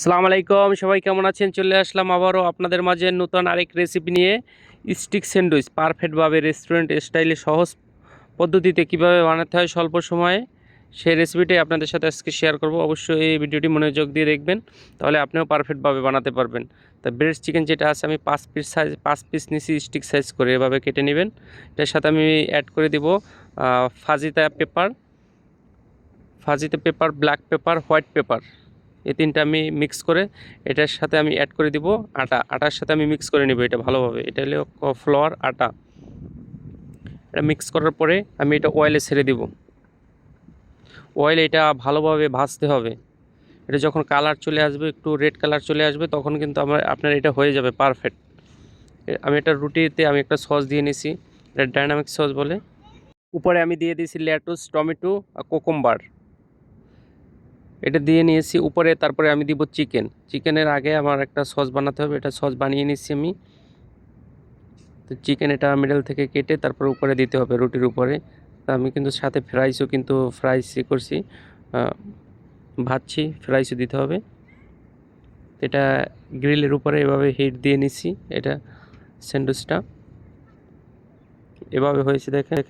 সালাম আলাইকুম, সবাই কেমন আছেন? চলে আসলাম আবারও আপনাদের মাঝে নতুন আরেক রেসিপি নিয়ে। স্টিক স্যান্ডউইচ, পারফেক্টভাবে রেস্টুরেন্ট স্টাইলে সহজ পদ্ধতিতে কীভাবে বানাতে হয় স্বল্প সময়ে, সেই রেসিপিটাই আপনাদের সাথে আজকে শেয়ার করব। অবশ্যই এই ভিডিওটি মনোযোগ দিয়ে দেখবেন, তাহলে আপনিও পারফেক্টভাবে বানাতে পারবেন। তা ব্রেস্ট চিকেন যেটা আছে, আমি পাঁচ পিস সাইজ পাঁচ পিস নিছি স্টিক সাইজ করে, এভাবে কেটে নেবেন। এটার সাথে আমি অ্যাড করে দিব fajita pepper fajita pepper black pepper white pepper এই তিনটা আমি মিক্স করে এটার সাথে আমি অ্যাড করে দিব। আটা, আটার সাথে আমি মিক্স করে নিব এটা ভালোভাবে। এটা হলো ফ্লোয়ার আটা। এটা মিক্স করার পরে আমি এটা অয়েলে ছেড়ে দিব। অয়েল এটা ভালোভাবে ভাজতে হবে। এটা যখন কালার চলে আসবে, একটু রেড কালার চলে আসবে, তখন কিন্তু আমার, আপনার এটা হয়ে যাবে পারফেক্ট আমি এটা রুটিতে আমি একটা সস দিয়ে নিছি। এটা ডাইনামিক সস বলে। উপরে আমি দিয়ে দিয়েছি লেটুস, টমেটো আর কোকম্বার এটা দিয়ে নিয়েছি, উপরে তারপরে আমি দিব চিকেন। চিকেনের আগে আমার একটা সস বানাতে হবে, এটা সস বানিয়ে নিচ্ছি আমি। তো চিকেন এটা মিডল থেকে কেটে তারপর উপরে দিতে হবে রুটির উপরে। তা আমি কিন্তু সাথে ফ্রাইসও কিন্তু ফ্রাইসই করছি। ভাজছি ফ্রাইসও দিতে হবে। এটা গ্রিলের উপরে এভাবে হিট দিয়ে নিচ্ছি এটা স্যান্ডউইচটা। এভাবে হয়েছে দেখেন।